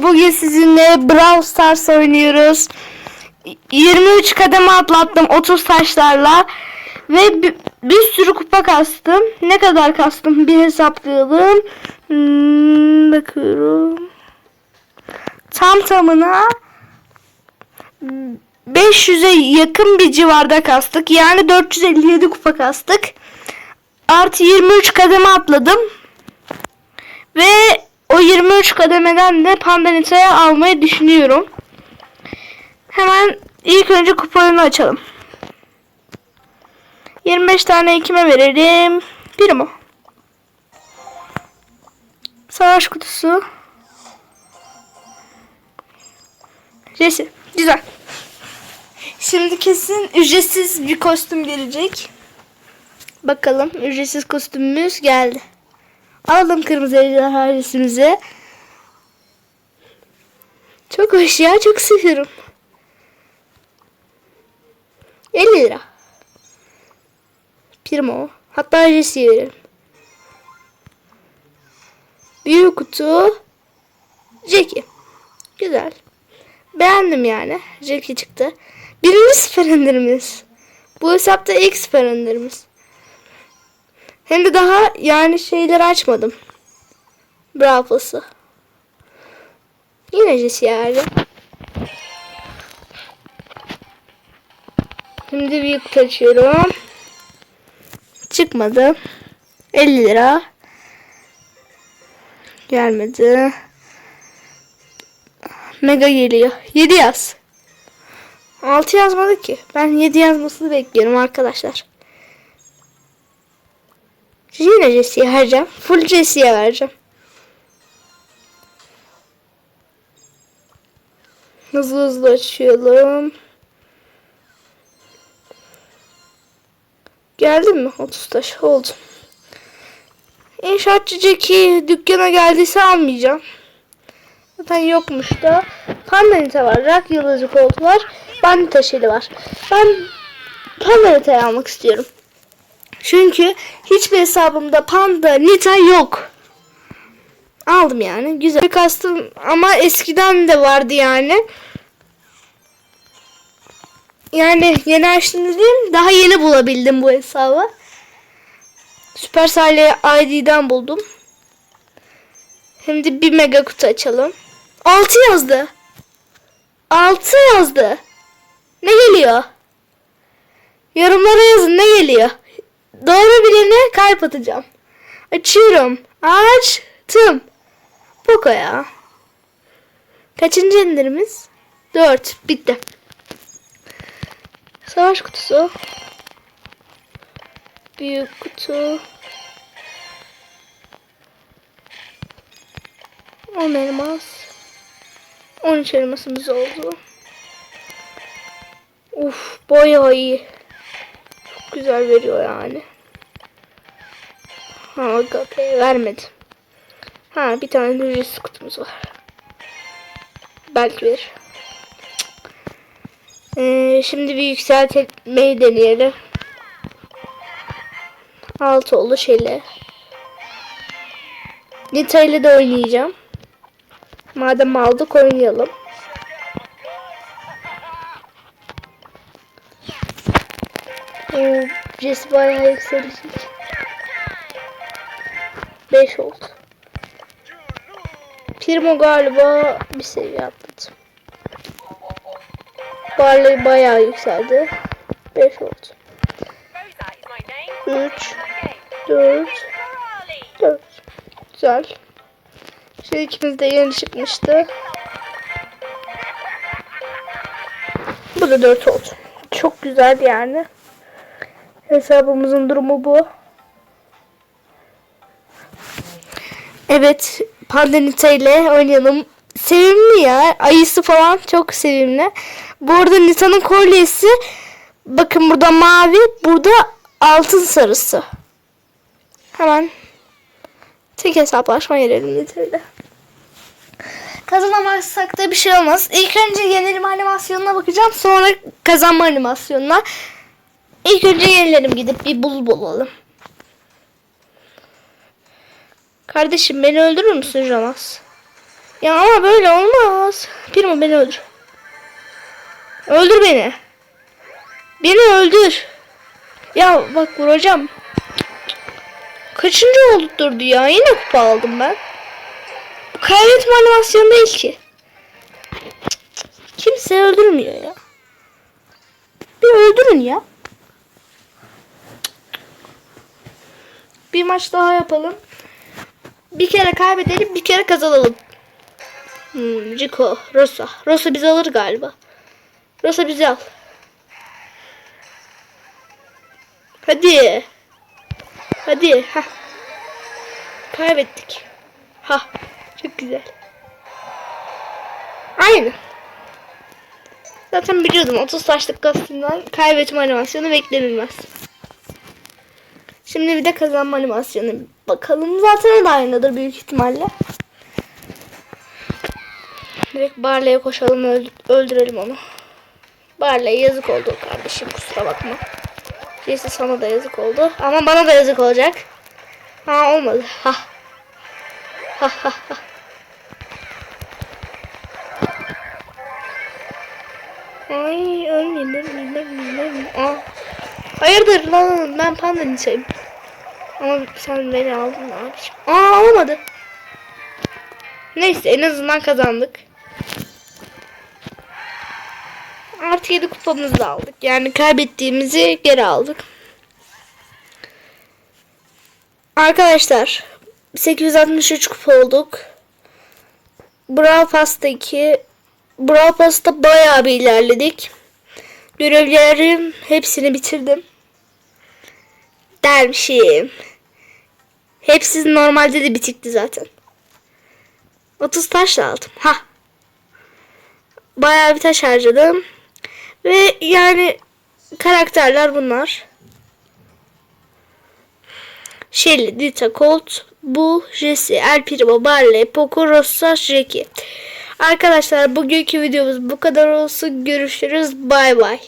Bugün sizinle Brawl Stars oynuyoruz. 23 kademe atlattım 30 taşlarla ve bir, bir sürü kupa kastım. Ne kadar kastım bir hesaplayalım. Hmm, bakıyorum. Tam tamına 500'e yakın bir civarda kastık. Yani 457 kupa kastık. Artı 23 kademe atladım. Ve o 23 kademeden de Pandanita'ya almayı düşünüyorum. Hemen ilk önce kuponunu açalım. 25 tane kime verelim? Bir mi? Savaş kutusu. Resim. Güzel. Şimdi kesin ücretsiz bir kostüm gelecek. Bakalım ücretsiz kostümümüz geldi. Aldım kırmızı ejderha resmimizi. Çok hoş ya çok seviyorum. 50 lira. Primo. Hatta Jesse'ye verelim. Büyük kutu. Jackie. Güzel. Beğendim yani. Jackie çıktı. Birinci süper indirimiz. Bu hesapta ilk süper indirimiz. Hem de daha yani şeyleri açmadım. Bravo'su. Jesse yani. Şimdi bir kutu açıyorum. Çıkmadı. 50 lira. Gelmedi. Mega geliyor. 7 yaz. 6 yazmadı ki. Ben 7 yazmasını bekliyorum arkadaşlar. Yine Jesse'ye vereceğim. Full Jesse'ye vereceğim. Hızlı hızlı açıyorum. Geldin mi? 30 taş oldu. İnşaatçı Jackie dükkana geldiyse almayacağım. Zaten yokmuş da. Pandanita var. Rak yıldızı koltuğu var. Bandita şeli var. Ben Pandanita'yı almak istiyorum. Çünkü hiçbir hesabımda panda nita yok. Aldım yani. Güzel. Kastım ama eskiden de vardı yani. Yani yeni açtım dediğim daha yeni bulabildim bu hesabı. Supercell ID'den buldum. De bir mega kutu açalım. 6 yazdı. 6 yazdı. Ne geliyor? Yorumlara yazın ne geliyor? Doğru bilene kalp atacağım. Açıyorum. Açtım. Poco ya. Kaçıncı indirimiz? 4. Bitti. Savaş kutusu. Büyük kutu. 10 elmas. 13 elmasımız oldu. Uf bayağı iyi. Çok güzel veriyor yani. Ha okay, vermedi. Ha bir tane de kutumuz var. Belki verir. Ee, şimdi bir yükseltmeyi deneyelim. Altı oldu şeyle. Nita ile de oynayacağım. Madem aldık oynayalım. Oo, Jesse bayağı yükselecek. 5 oldu. Primo galiba bir seviye atladı. Barley bayağı yükseldi. 5 oldu. 3 4 4 Güzel. Şu ikimiz de yeni çıkmıştı. Bu da 4 oldu. Çok güzel yani. Hesabımızın durumu bu. Evet, Pandanita ile oynayalım. Sevimli ya. Ayısı falan çok sevimli. Bu arada Nita'nın kolyesi bakın burada mavi, burada altın sarısı. Hemen tek hesaplaşma girelim Nita ile. Kazanamazsak da bir şey olmaz. İlk önce yenelim animasyonuna bakacağım. Sonra kazanma animasyonuna. İlk önce yenilelim gidip bir bul bulalım. Kardeşim beni öldürür müsün Jonas? Ya ama böyle olmaz. Primo beni öldür. Öldür beni. Beni öldür. Ya bak vuracağım. Kaçıncı olduk durdu ya? Yine kupa aldım ben. Kaybetme animasyonu değil ki. Kimse öldürmüyor ya. Bir öldürün ya. Bir maç daha yapalım. Bir kere kaybedelim, bir kere kazanalım. Hmm, Rico, Rosa. Rosa bizi alır galiba. Rosa bizi al. Hadi. Hadi. Ha. Kaybettik. Ha. Çok güzel. Aynı. Zaten biliyordum 30 taşlık kostümden kaybetme animasyonu beklenilmez. Şimdi bir de kazanma animasyonu bakalım. Zaten o da aynıdır büyük ihtimalle. Direkt Barley'e koşalım öld- öldürelim onu. Barley yazık oldu kardeşim kusura bakma. Neyse sana da yazık oldu. Ama bana da yazık olacak. Ha olmadı. Ha. Ha ha ha. Ay ölmeyeyim ölmeyeyim ölmeyeyim. Aa. Hayırdır lan ben pandanı sevim. Ama sen beni aldın yapacağım? Aa olmadı. Neyse en azından kazandık. Artı 7 kupamızı da aldık. Yani kaybettiğimizi geri aldık. Arkadaşlar 863 kupa olduk. Brawl Pass'ta 2 Brawl Pass'ta bayağı bir ilerledik. Görevlerim hepsini bitirdim. Dermişim. Hepsi normalde de bitikti zaten. 30 taş da aldım. Ha. Bayağı bir taş harcadım. Ve yani karakterler bunlar. Shelly, Dita, Colt, Bu, Jesse, El Primo, Barley, Poco, Rosa, Jackie. Arkadaşlar bugünkü videomuz bu kadar olsun. Görüşürüz. Bay bay.